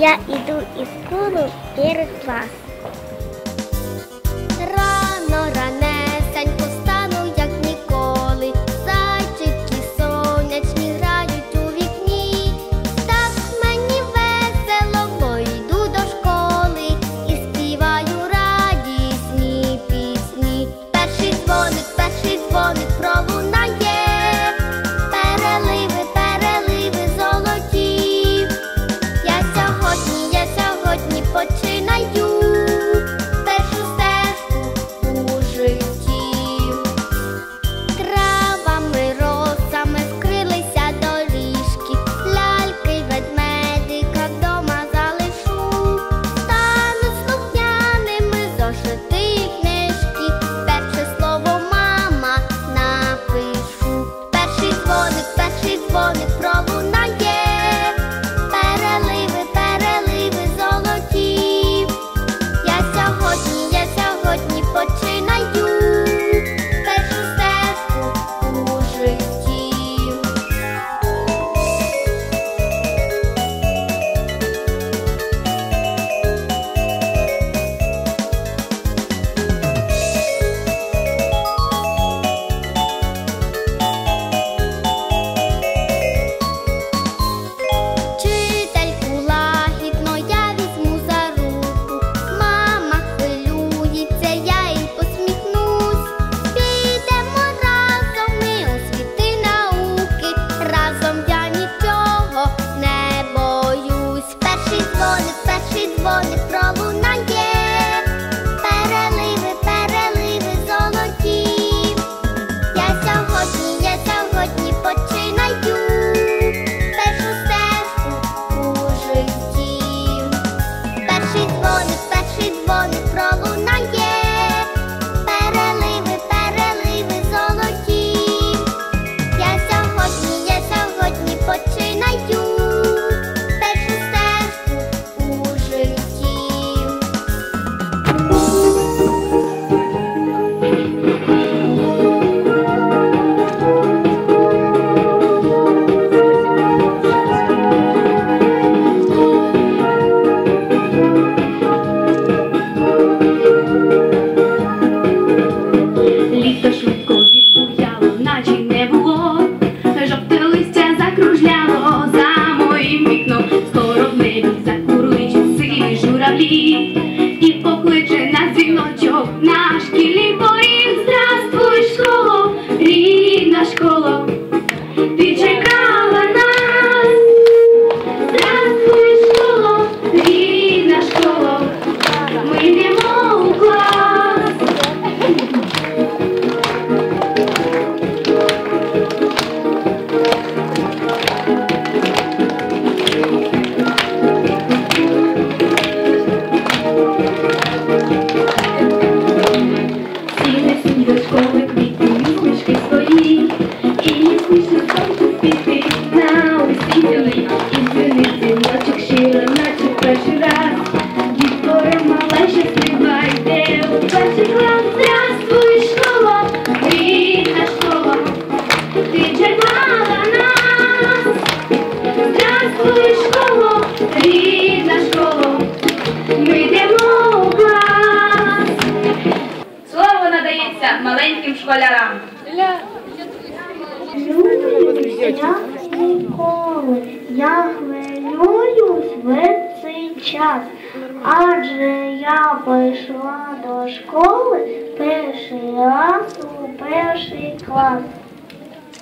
Я иду из школы в первый класс.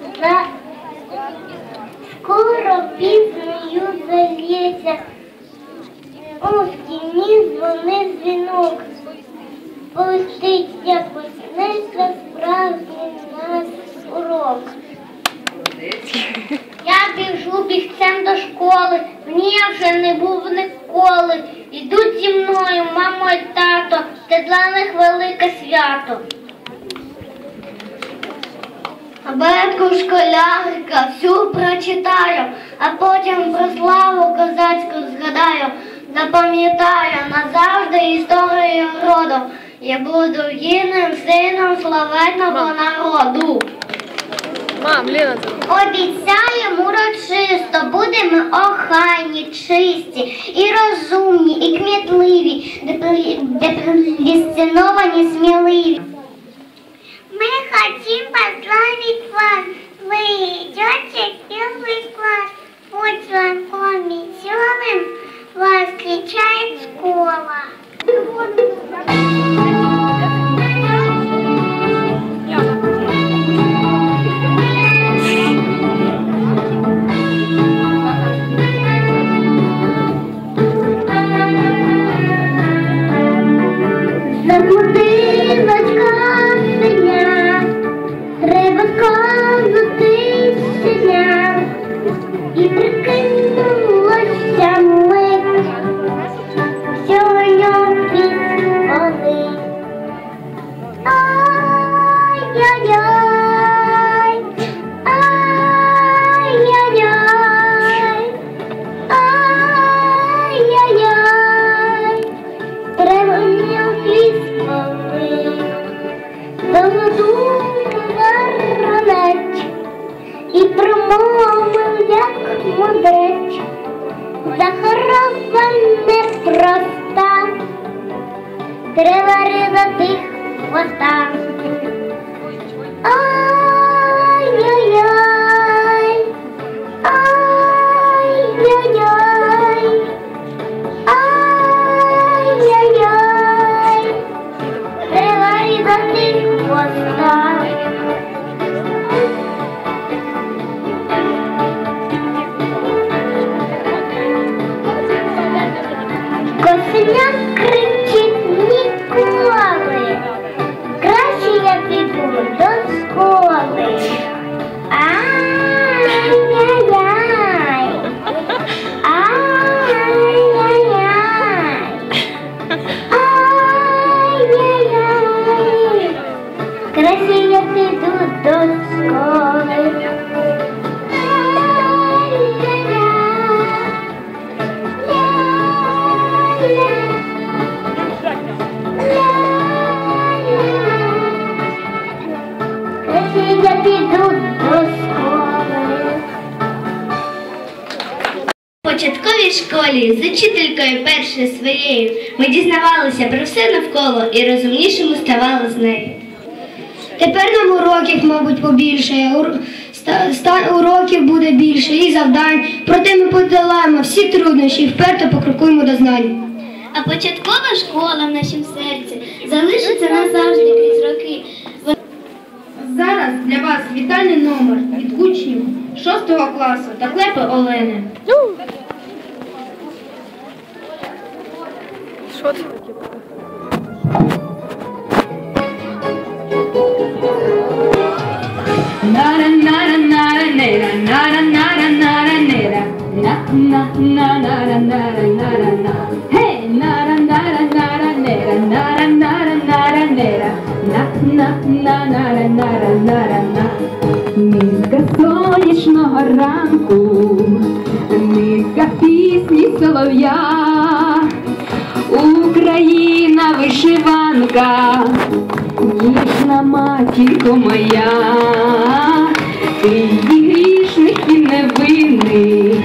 На... Скоро пізною залється, у стіні дзвони дзвінок, Пуститься, почнеться справжній нас урок. Я біжу бігцем до школи, мені вже не був ніколи. Ідуть зі мною, мамо і тато, для них велике свято. Бетку, школярка, всю прочитаю, а потім про славу козацьку згадаю, запам'ятаю назавжди історію роду. Я буду гідним сином славетного народу. Мам, Ліна. Обіцяємо урочисто, будемо охайні, чисті, і розумні, і кмітливі, дисциновані, сміливі. Мы хотим поздравить вас. Вы идете в первый класс. 娘娘 початковій школі з учителькою першою своєю ми дізнавалися про все навколо і розумнішими ставали з нею. Тепер нам уроків, мабуть, ста- уроків буде більше і завдань, проте ми подолаємо всі труднощі і вперто покрокуємо до знань. А початкова школа в нашому серці залишиться назавжди крізь роки. Зараз для вас вітальний номер від учнів 6 класу та Клепи Олени. Nara nara na Низка сонячного ранку, низка пісні солов'я, Україна вишиванка, ніжна матінко моя, ти її грішних і невинних,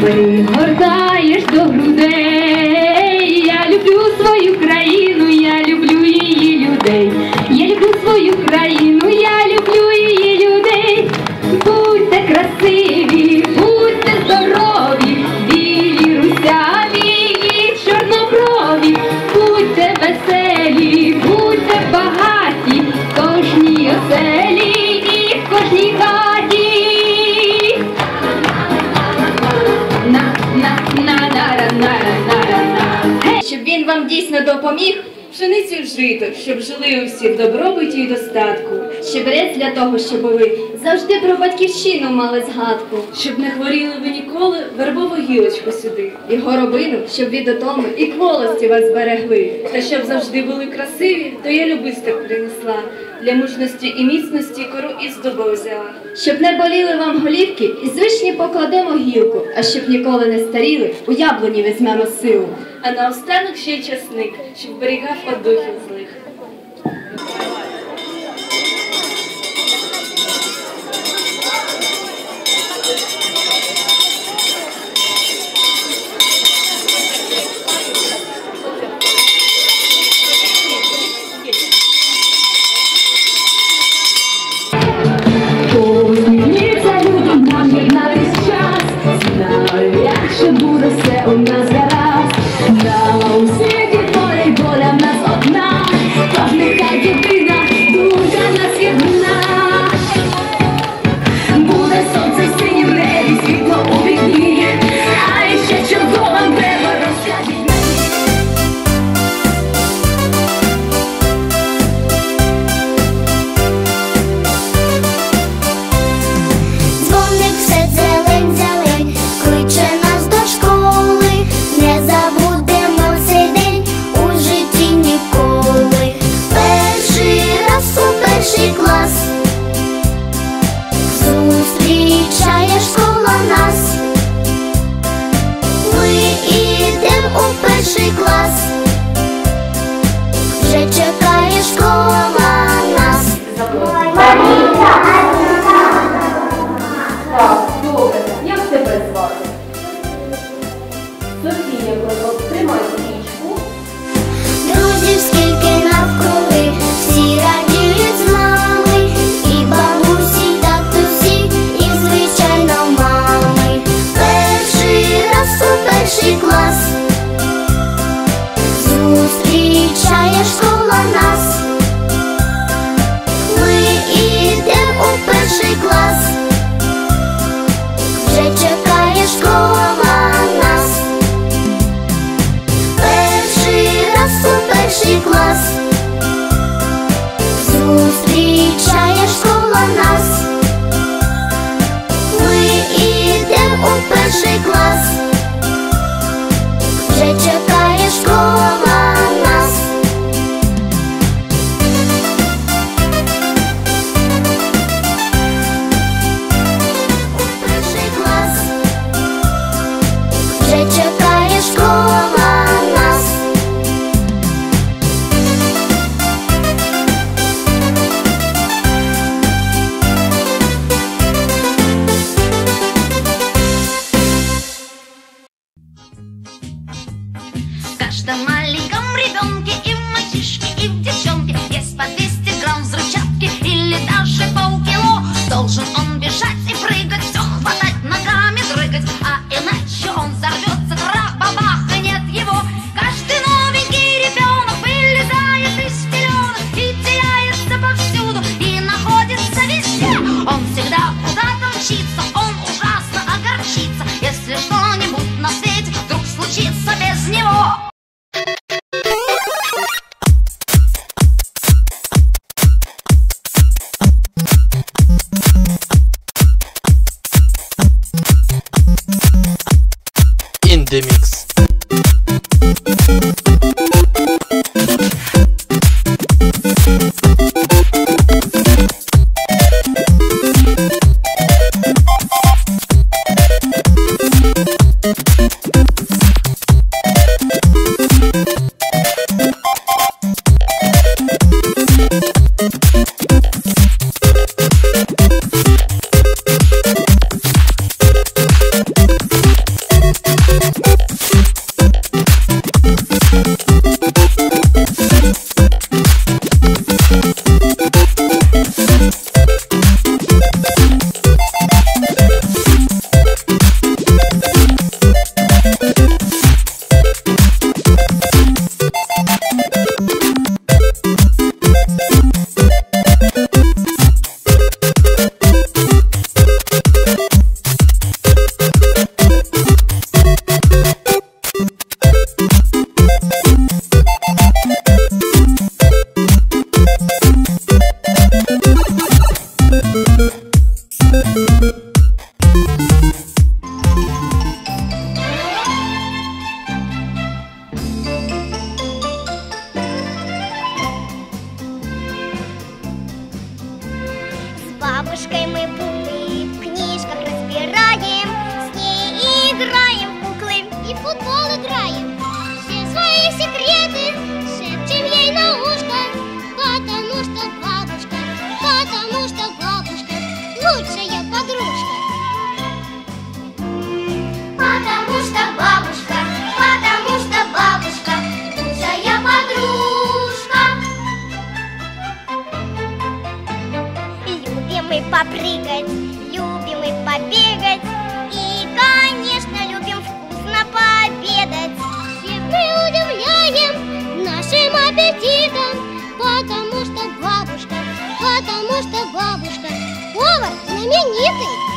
пригортаєш до грудей. Я люблю свою країну, я люблю її людей. Я люблю свою країну, я для того, щоб ви завжди про батьківщину мали згадку. щоб не хворіли ви ніколи, вербову гілочку сюди, І горобину, щоб від отоми і кволості вас берегли. Та щоб завжди були красиві, то я любисток принесла. Для мужності і міцності кору із дуба взяла. Щоб не боліли вам голівки, і з вишні покладемо гілку, а щоб ніколи не старіли, у яблуні візьмемо силу. А наостанок ще й часник, щоб берігав від духів злих. ребенке и в мальчишке, и в бабушкой мы були. попрыгать, любим и побегать. И, конечно, любим вкусно пообедать. Все мы удивляем нашим аппетитом, потому что бабушка, потому что бабушка повар знаменитый.